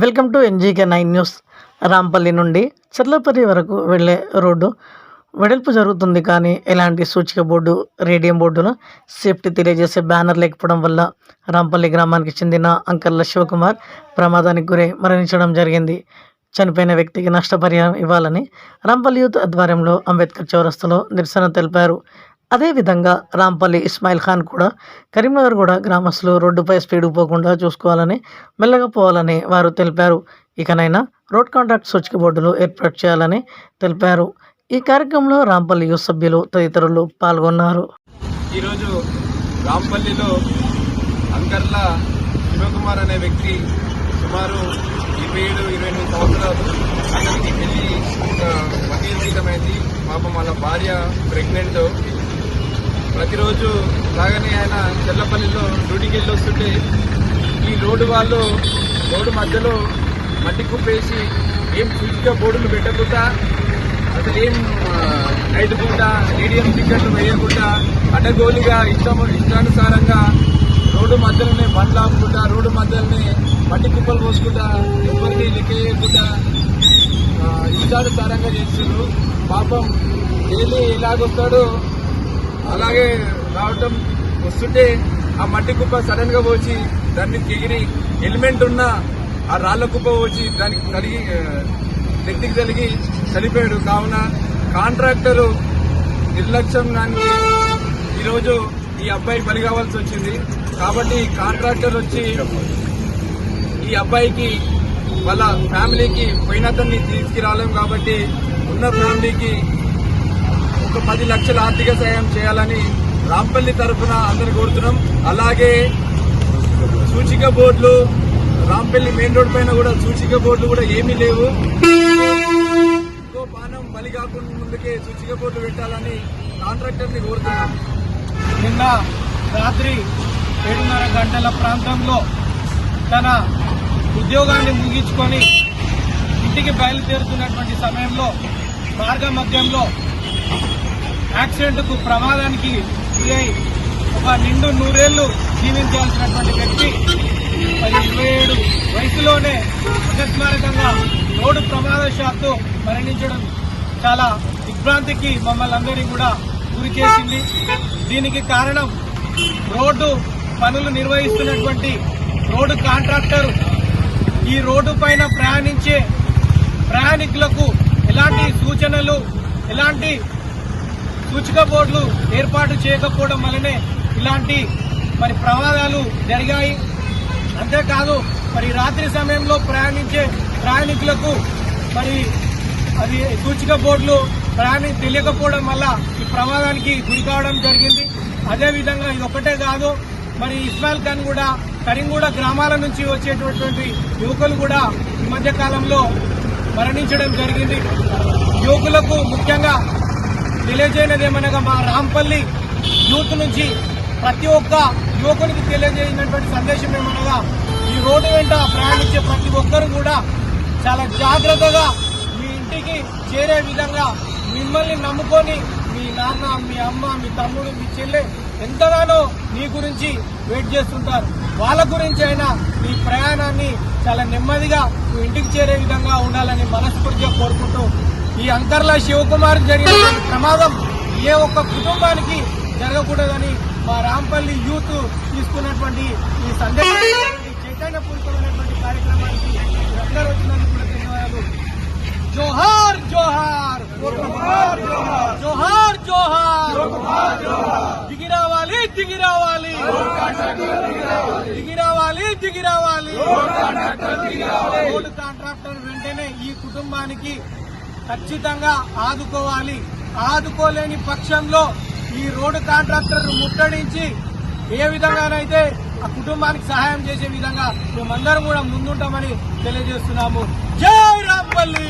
Welcome to NGK nine news. Rampalli నుండి చర్లపల్లి వరకు వెళ్ళే రోడ్డు వెడల్పు జరుగుతుంది కానీ ఎలాంటి సూచిక బోర్డు రేడియం బోర్డులో సేఫ్టీ తెలియజేసే బ్యానర్ లేకపోవడం వల్ల రాంపల్లి గ్రామానికి చెందిన అంకర్ల శివకుమార్ ప్రమాదానికి గురై మరణించడం జరిగింది. చనిపోయిన వ్యక్తికి నష్టపరిహారం ఇవ్వాలని రాంపల్లి యూత్ ఆధ్వర్యంలో అంబేద్కర్ చౌరస్తలో నిరసన తెలిపారు. అదేవిధంగా రాంపల్లి ఇస్మాయిల్ ఖాన్ కూడా కరీంనగర్ కూడా గ్రామస్తులు రోడ్డుపై స్పీడ్ పోకుండా చూసుకోవాలని మెల్లగా పోవాలని వారు తెలిపారు. ఇకనైనా రోడ్ కాంట్రాక్ట్ సూచిక బోర్డులు ఏర్పాటు చేయాలని తెలిపారు. ఈ కార్యక్రమంలో రాంపల్లి యూత్ సభ్యులు తదితరులు పాల్గొన్నారు. ఈరోజు రాంపల్లిలో అంకర్ల శివకుమార్ అనే వ్యక్తి సుమారు ఇరవై ఏడు ఇరవై ఎనిమిది సంవత్సరాలు అతనికి పెళ్ళి ఒక వకీల జీతమైంది పాపం వాళ్ళ భార్య ప్రెగ్నెంట్. ప్రతిరోజు లాగానే ఆయన చెల్లపల్లిలో డ్యూటీకి వెళ్ళి వస్తుంటే ఈ రోడ్డు వాళ్ళు రోడ్డు మధ్యలో మట్టి కుప్పేసి ఏం ఫుల్గా బోర్డులు పెట్టకుండా అసలు ఏం ఐదుకుండా రేడియం టికెట్లు వేయకుండా అడ్డగోలుగా ఇష్టం ఇష్టానుసారంగా రోడ్డు మధ్యలోనే బండ్లు ఆపుకుంటా రోడ్డు మధ్యలోనే మట్టి కుప్పలు పోసుకుంటా ఎవరిని లెక్క చేయకుండా ఇష్టానుసారంగా చేస్తున్నారు. పాపం డైలీ ఎలాగొస్తాడో అలాగే రావటం వస్తుంటే ఆ మట్టి కుప్ప సడన్గా వచ్చి దాన్ని ఎగిరి ఎలిమెంట్ ఉన్న ఆ రాళ్ళ కుప్ప వచ్చి దానికి కలిగి నెత్తికి తలిగి కలిగి చనిపోయాడు. కావున కాంట్రాక్టరు నిర్లక్ష్యం దానికి ఈరోజు ఈ అబ్బాయి బలి కావాల్సి వచ్చింది. కాబట్టి కాంట్రాక్టర్ వచ్చి ఈ అబ్బాయికి వాళ్ళ ఫ్యామిలీకి పోయినతన్ని తీసుకురాలేం కాబట్టి ఉన్న ఫ్యామిలీకి ఒక పది లక్షల ఆర్థిక సాయం చేయాలని రాంపల్లి తరఫున అందరు కోరుతున్నాం. అలాగే సూచిక బోర్డులు రాంపల్లి మెయిన్ రోడ్ పైన కూడా సూచిక బోర్డులు కూడా ఏమీ లేవు. ఇంకో పానం బలి కాకుండా ముందుకే సూచిక బోర్డులు పెట్టాలని కాంట్రాక్టర్ని కోరుతున్నాం. నిన్న రాత్రి ఏడున్నర గంటల ప్రాంతంలో తన ఉద్యోగాన్ని ముగించుకొని ఇంటికి బయలుదేరుతున్నటువంటి సమయంలో మార్గ మధ్యంలో యాక్సిడెంట్కు ప్రమాదానికి గురై ఒక నిండు నూరేళ్ళు జీవించాల్సినటువంటి వ్యక్తి మరి ఇరవై ఏడు వయసులోనే అకస్మారకంగా రోడ్డు ప్రమాదశాత్తు మరణించడం చాలా దిగ్భ్రాంతికి మమ్మల్ని అందరినీ కూడా గురి చేసింది. దీనికి కారణం రోడ్డు పనులు నిర్వహిస్తున్నటువంటి రోడ్డు కాంట్రాక్టర్. ఈ రోడ్డు పైన ప్రయాణించే ప్రయాణికులకు ఎలాంటి సూచనలు ఎలాంటి సూచిక బోర్డులు ఏర్పాటు చేయకపోవడం వల్లనే ఇలాంటి మరి ప్రమాదాలు జరిగాయి. అంతేకాదు మరి రాత్రి సమయంలో ప్రయాణించే ప్రయాణికులకు మరి అది సూచిక బోర్డులు ప్రయాణి తెలియకపోవడం వల్ల ఈ ప్రమాదానికి గురి కావడం జరిగింది. అదేవిధంగా ఇది ఒకటే కాదు మరి ఇస్మాయిల్ ఖాన్ కూడా కరీంగూడ గ్రామాల నుంచి వచ్చేటటువంటి యువకులు కూడా ఈ మధ్య కాలంలో మరణించడం జరిగింది. యువకులకు ముఖ్యంగా తెలియజేయనది ఏమనగా మా రాంపల్లి యూత్ నుంచి ప్రతి ఒక్క యువకునికి తెలియజేసినటువంటి సందేశం ఏమనగా ఈ రోడ్డు వెంట ప్రయాణించే ప్రతి ఒక్కరు కూడా చాలా జాగ్రత్తగా మీ ఇంటికి చేరే విధంగా మిమ్మల్ని నమ్ముకొని మీ నాన్న మీ అమ్మ మీ తమ్ముడు మీ చెల్లె ఎంతగానో నీ గురించి వెయిట్ చేస్తుంటారు. వాళ్ళ గురించి అయినా మీ ప్రయాణాన్ని చాలా నెమ్మదిగా నువ్వు ఇంటికి చేరే విధంగా ఉండాలని మనస్ఫూర్తిగా కోరుకుంటూ ఈ అంకర్ల శివకుమార్ జరిగిన ప్రమాదం ఏ ఒక్క కుటుంబానికి జరగకూడదని మా రాంపల్లి యూత్ తీసుకున్నటువంటి ఈ సందేశం ఈ చైతన్యపూరితమైనటువంటి కార్యక్రమానికి అందరూ వచ్చినందుకు కూడా ధన్యవాదాలు. జోహార్ జోహార్ జోహార్ జోహార్ దిగి రావాలి దిగి రావాలి దిగి రావాలి దిగి రావాలి రోడ్డు కాంట్రాక్టర్ వెంటనే ఈ కుటుంబానికి ఖచ్చితంగా ఆదుకోవాలి. ఆదుకోలేని పక్షంలో ఈ రోడ్డు కాంట్రాక్టర్ ముట్టడించి ఏ విధంగానైతే ఆ కుటుంబానికి సహాయం చేసే విధంగా మేమందరం కూడా ముందుంటామని తెలియజేస్తున్నాము. జై రాంపల్లి!